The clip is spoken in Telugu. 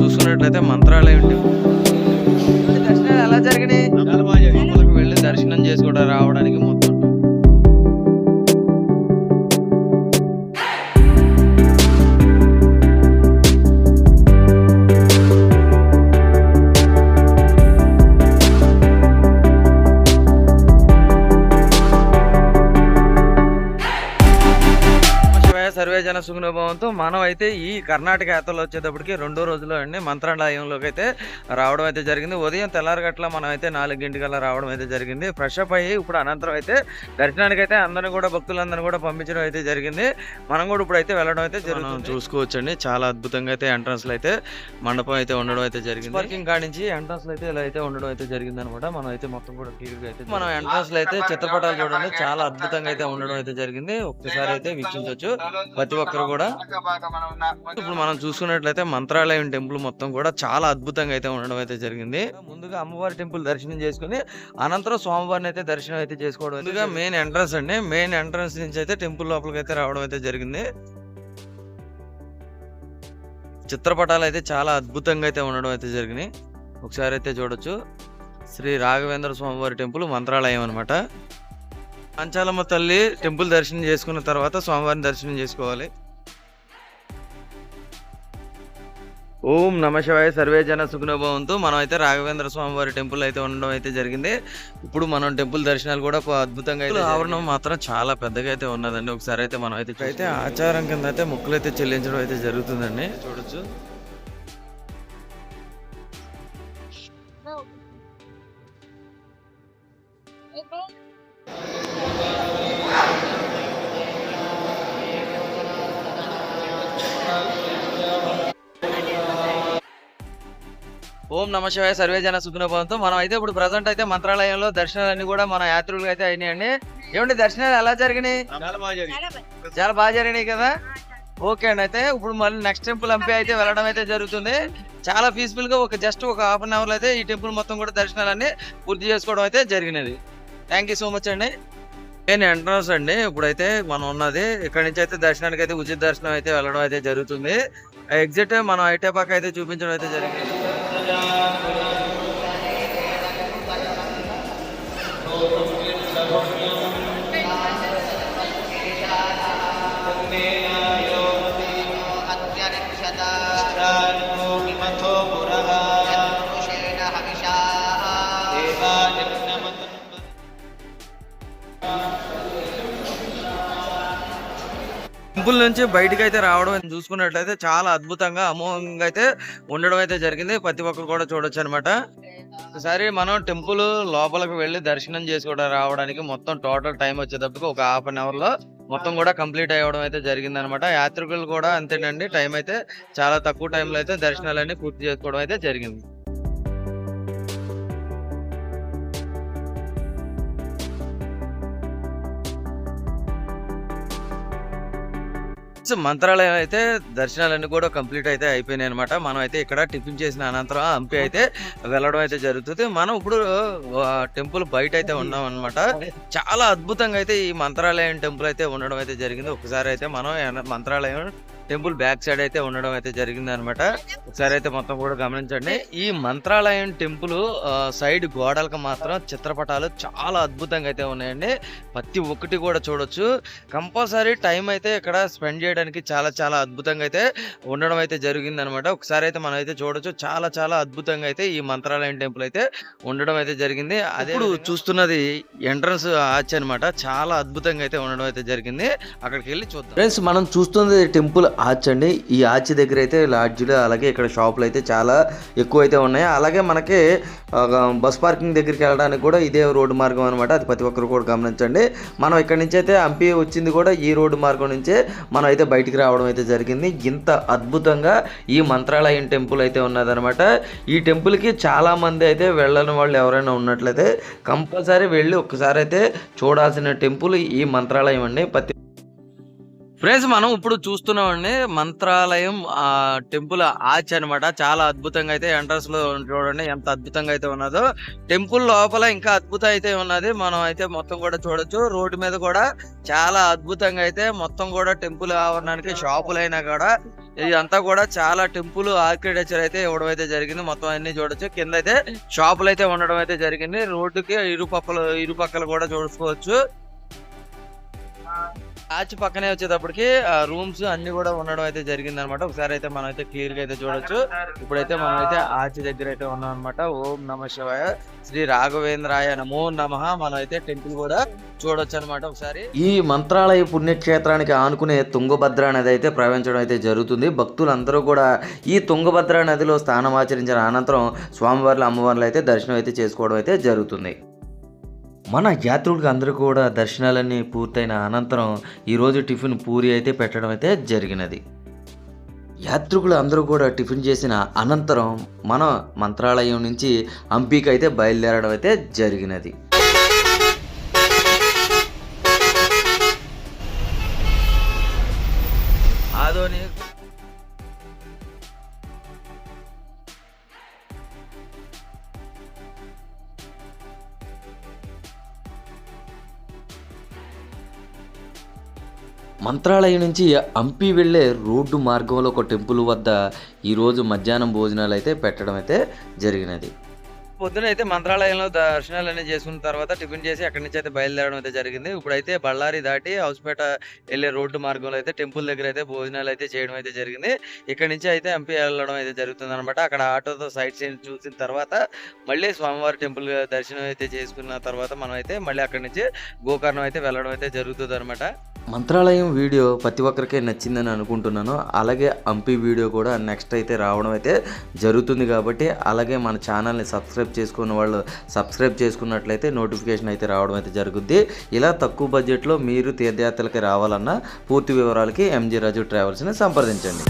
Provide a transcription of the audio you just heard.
చూసుకున్నట్లయితే మంత్రాలయం దర్శనాలు ఎలా జరిగినాయి? వెళ్ళి దర్శనం చేసుకోవడం రావడానికి సర్వే జన సుగుణభావంతో మనం అయితే ఈ కర్ణాటక యాత్రలో వచ్చేటప్పటికి రెండో రోజులో అండి మంత్రాలయంలోకి అయితే రావడం అయితే జరిగింది. ఉదయం తెల్లారగట్ల మనం అయితే నాలుగింటికల్లా రావడం అయితే జరిగింది. ఫ్రెష్ అప్ అయ్యి ఇప్పుడు అనంతరం అయితే దర్శనానికి అయితే అందరిని కూడా భక్తులందరినీ కూడా పంపించడం అయితే జరిగింది. మనం కూడా ఇప్పుడు అయితే వెళ్ళడం అయితే జరుగుతుంది. చూసుకోవచ్చండి. చాలా అద్భుతంగా అయితే ఎంట్రన్స్లో అయితే మండపం అయితే ఉండడం అయితే జరిగింది. పార్కింగ్ కాడి నుంచి ఎంట్రన్స్లో అయితే ఇలా అయితే ఉండడం అయితే జరిగింది అనమాట మనం అయితే మొత్తం కూడా క్లియర్గా అయితే మనం ఎంట్రన్స్లో అయితే చిత్రపటాలు చూడండి. చాలా అద్భుతంగా అయితే ఉండడం అయితే జరిగింది. ఒక్కసారి అయితే వీక్షించవచ్చు. ప్రతి ఒక్కరు కూడా ఇప్పుడు మనం చూసుకున్నట్లయితే మంత్రాలయం టెంపుల్ మొత్తం కూడా చాలా అద్భుతంగా అయితే ఉండడం అయితే జరిగింది. ముందుగా అమ్మవారి టెంపుల్ దర్శనం చేసుకుని అనంతరం స్వామివారిని అయితే దర్శనం అయితే చేసుకోవడం ముందుగా మెయిన్ ఎంట్రన్స్ అండి. మెయిన్ ఎంట్రన్స్ నుంచి అయితే టెంపుల్ లోపలికి అయితే రావడం అయితే జరిగింది. చిత్రపటాలు అయితే చాలా అద్భుతంగా అయితే ఉండడం అయితే జరిగినాయి. ఒకసారి అయితే చూడొచ్చు. శ్రీ రాఘవేంద్ర స్వామివారి టెంపుల్ మంత్రాలయం అన్నమాట. పంచాలమ్మ తల్లి టెంపుల్ దర్శనం చేసుకున్న తర్వాత స్వామివారిని దర్శనం చేసుకోవాలి. ఓం నమ శివాయ సర్వే జన సుఖనభవంతో మనం అయితే రాఘవేంద్ర స్వామి వారి టెంపుల్ అయితే ఉండడం అయితే జరిగింది. ఇప్పుడు మనం టెంపుల్ దర్శనాలు కూడా అద్భుతంగా అయితే ఆవరణం మాత్రం చాలా పెద్దగా అయితే ఉన్నదండి. ఒకసారి అయితే మనం అయితే అయితే ఆచారం కింద అయితే మొక్కులు అయితే చెల్లించడం అయితే జరుగుతుందండి. చూడొచ్చు. ఓం నమ శివాయ సర్వే జన సుఖనభవంతో మనం అయితే ఇప్పుడు ప్రజెంట్ అయితే మంత్రాలయంలో దర్శనాలన్నీ కూడా మన యాత్రికులు అయితే అయినాయండి. ఏమండి దర్శనాలు ఎలా జరిగినాయి? చాలా బాగా జరిగినాయి. కదా? ఓకే అండి అయితే ఇప్పుడు మళ్ళీ నెక్స్ట్ టెంపుల్ ఎంపీ అయితే వెళ్ళడం అయితే జరుగుతుంది. చాలా పీస్ఫుల్గా ఒక జస్ట్ ఒక హాఫ్ అన్ అవర్ అయితే ఈ టెంపుల్ మొత్తం కూడా దర్శనాలన్నీ పూర్తి చేసుకోవడం అయితే జరిగినది. థ్యాంక్ యూ సో మచ్ అండి. నేను ఎంట్రన్స్ అండి. ఇప్పుడైతే మనం ఉన్నది. ఇక్కడ నుంచి అయితే దర్శనానికి అయితే ఉచిత దర్శనం అయితే వెళ్ళడం అయితే జరుగుతుంది. ఎగ్జిట్ మనం ఐటే పక్క అయితే చూపించడం అయితే జరిగింది. Thank uh you. -huh. Temple నుంచి బయటకు అయితే రావడం చూసుకున్నట్లయితే చాలా అద్భుతంగా అమోఘంగా అయితే ఉండడం అయితే జరిగింది. ప్రతి ఒక్కరు కూడా చూడొచ్చు అనమాట ఒకసారి మనం టెంపుల్ లోపలికి వెళ్ళి దర్శనం చేసుకోవడం రావడానికి మొత్తం టోటల్ టైం వచ్చేటప్పటికి ఒక హాఫ్ అన్ అవర్లో మొత్తం కూడా కంప్లీట్ అవ్వడం అయితే జరిగింది అనమాట యాత్రికులు కూడా అంతేనండి టైం అయితే చాలా తక్కువ టైంలో అయితే దర్శనాలన్నీ పూర్తి చేసుకోవడం అయితే జరిగింది. ఫ్రెండ్స్ మంత్రాలయం అయితే దర్శనాలన్నీ కూడా కంప్లీట్ అయితే అయిపోయినాయి అనమాట మనం అయితే ఇక్కడ టిఫిన్ చేసిన అనంతరం హంపి అయితే వెళ్ళడం అయితే జరుగుతుంది. మనం ఇప్పుడు టెంపుల్ బయట అయితే ఉన్నాం అనమాట చాలా అద్భుతంగా అయితే ఈ మంత్రాలయం టెంపుల్ అయితే ఉండడం అయితే జరిగింది. ఒకసారి అయితే మనం మంత్రాలయం టెంపుల్ బ్యాక్ సైడ్ అయితే ఉండడం అయితే జరిగింది అనమాట ఒకసారి అయితే మొత్తం కూడా గమనించండి. ఈ మంత్రాలయం టెంపుల్ సైడ్ గోడలకు మాత్రం చిత్రపటాలు చాలా అద్భుతంగా అయితే ఉన్నాయండి. ప్రతి ఒక్కటి కూడా చూడొచ్చు. కంపల్సరీ టైం అయితే ఇక్కడ స్పెండ్ చేయడానికి చాలా చాలా అద్భుతంగా అయితే ఉండడం అయితే జరిగింది అనమాట ఒకసారి అయితే మనం అయితే చూడొచ్చు. చాలా చాలా అద్భుతంగా అయితే ఈ మంత్రాలయం టెంపుల్ అయితే ఉండడం అయితే జరిగింది. అదే ఇప్పుడు చూస్తున్నది ఎంట్రన్స్ ఆర్చ్ అన్నమాట. చాలా అద్భుతంగా అయితే ఉండడం అయితే జరిగింది. అక్కడికి వెళ్ళి చూద్దాం. ఫ్రెండ్స్ మనం చూస్తుంది టెంపుల్ ఆర్చ్ అండి ఈ ఆర్చ్ దగ్గర అయితే లాడ్జ్లు అలాగే ఇక్కడ షాపులు అయితే చాలా ఎక్కువ అయితే ఉన్నాయి. అలాగే మనకి బస్ పార్కింగ్ దగ్గరికి వెళ్ళడానికి కూడా ఇదే రోడ్డు మార్గం అనమాట అది ప్రతి ఒక్కరు కూడా గమనించండి. మనం ఇక్కడ నుంచి అయితే హంపి వచ్చింది కూడా ఈ రోడ్డు మార్గం నుంచే మనం అయితే బయటికి రావడం అయితే జరిగింది. ఇంత అద్భుతంగా ఈ మంత్రాలయం టెంపుల్ అయితే ఉన్నదనమాట ఈ టెంపుల్కి చాలామంది అయితే వెళ్ళని వాళ్ళు ఎవరైనా ఉన్నట్లయితే కంపల్సరీ వెళ్ళి ఒక్కసారి అయితే చూడాల్సిన టెంపుల్ ఈ మంత్రాలయం అండి. ప్రతి ఫ్రెండ్స్ మనం ఇప్పుడు చూస్తున్నామండి మంత్రాలయం ఆ టెంపుల్ ఆర్చ్ అన్నమాట. చాలా అద్భుతంగా అయితే ఎంట్రన్స్లో చూడండి ఎంత అద్భుతంగా అయితే ఉన్నదో. టెంపుల్ లోపల ఇంకా అద్భుతం అయితే ఉన్నది. మనం అయితే మొత్తం కూడా చూడొచ్చు. రోడ్డు మీద కూడా చాలా అద్భుతంగా అయితే మొత్తం కూడా టెంపుల్ ఆవరణానికి షాపులైనా కూడా ఇదంతా కూడా చాలా టెంపుల్ ఆర్కిటెక్చర్ అయితే ఇవ్వడం అయితే జరిగింది. మొత్తం అన్ని చూడొచ్చు. కింద అయితే షాపులు అయితే ఉండడం అయితే జరిగింది. రోడ్డుకి ఇరుపక్కలు ఇరుపక్కలు కూడా చూసుకోవచ్చు. ఆచి పక్కనే వచ్చేటప్పటికి రూమ్స్ అన్ని కూడా ఉండడం అయితే జరిగింది అనమాట ఒకసారి అయితే మనం అయితే క్లియర్గా అయితే చూడొచ్చు. ఇప్పుడైతే మనం అయితే ఆర్చ్ దగ్గర అయితే ఉన్నాం అనమాట ఓం నమ శివాయ. శ్రీ రాఘవేంద్రాయ నమో నమ. మనం అయితే టెంపుల్ కూడా చూడొచ్చు అనమాట ఒకసారి. ఈ మంత్రాలయ పుణ్యక్షేత్రానికి ఆనుకునే తుంగభద్ర నది అయితే ప్రవహించడం అయితే జరుగుతుంది. భక్తులందరూ కూడా ఈ తుంగభద్ర నదిలో స్నానం ఆచరించిన అనంతరం స్వామివార్ల అమ్మవార్లు అయితే దర్శనం అయితే చేసుకోవడం అయితే జరుగుతుంది. మన యాత్రికులకు అందరూ కూడా దర్శనాలన్నీ పూర్తయిన అనంతరం ఈరోజు టిఫిన్ పూరి అయితే పెట్టడం అయితే జరిగినది. యాత్రికులు అందరూ కూడా టిఫిన్ చేసిన అనంతరం మన మంత్రాలయం నుంచి హంపీకి అయితే బయలుదేరడం అయితే జరిగినది. మంత్రాలయం నుంచి హంపి వెళ్ళే రోడ్డు మార్గంలో ఒక టెంపుల్ వద్ద ఈరోజు మధ్యాహ్నం భోజనాలు అయితే పెట్టడం అయితే జరిగినది. పొద్దున అయితే మంత్రాలయంలో దర్శనాలు దర్శనాలన్నీ చేసుకున్న తర్వాత టిఫిన్ చేసి అక్కడి నుంచి అయితే బయలుదేరడం అయితే జరిగింది. ఇప్పుడైతే బళ్ళారి దాటి హౌస్పేట వెళ్ళే రోడ్డు మార్గంలో అయితే టెంపుల్ దగ్గర అయితే భోజనాలు అయితే చేయడం అయితే జరిగింది. ఇక్కడ నుంచి అయితే ఎంపీ వెళ్ళడం అయితే జరుగుతుంది అనమాట అక్కడ ఆటోతో సైట్ సీన్ చూసిన తర్వాత మళ్ళీ స్వామివారి టెంపుల్ దర్శనం అయితే చేసుకున్న తర్వాత మనం అయితే మళ్ళీ అక్కడి నుంచి గోకర్ణం అయితే వెళ్ళడం అయితే జరుగుతుంది అనమాట మంత్రాలయం వీడియో ప్రతి ఒక్కరికే నచ్చిందని అనుకుంటున్నాను. అలాగే హంపి వీడియో కూడా నెక్స్ట్ అయితే రావడం అయితే జరుగుతుంది కాబట్టి అలాగే మన ఛానల్ని సబ్స్క్రైబ్ చేసుకున్న వాళ్ళు సబ్స్క్రైబ్ చేసుకున్నట్లయితే నోటిఫికేషన్ అయితే రావడం అయితే జరుగుద్ది. ఇలా తక్కువ బడ్జెట్లో మీరు తీర్థయాత్రలకి రావాలన్నా పూర్తి వివరాలకి ఎంజీ రాజు ట్రావెల్స్ని సంప్రదించండి.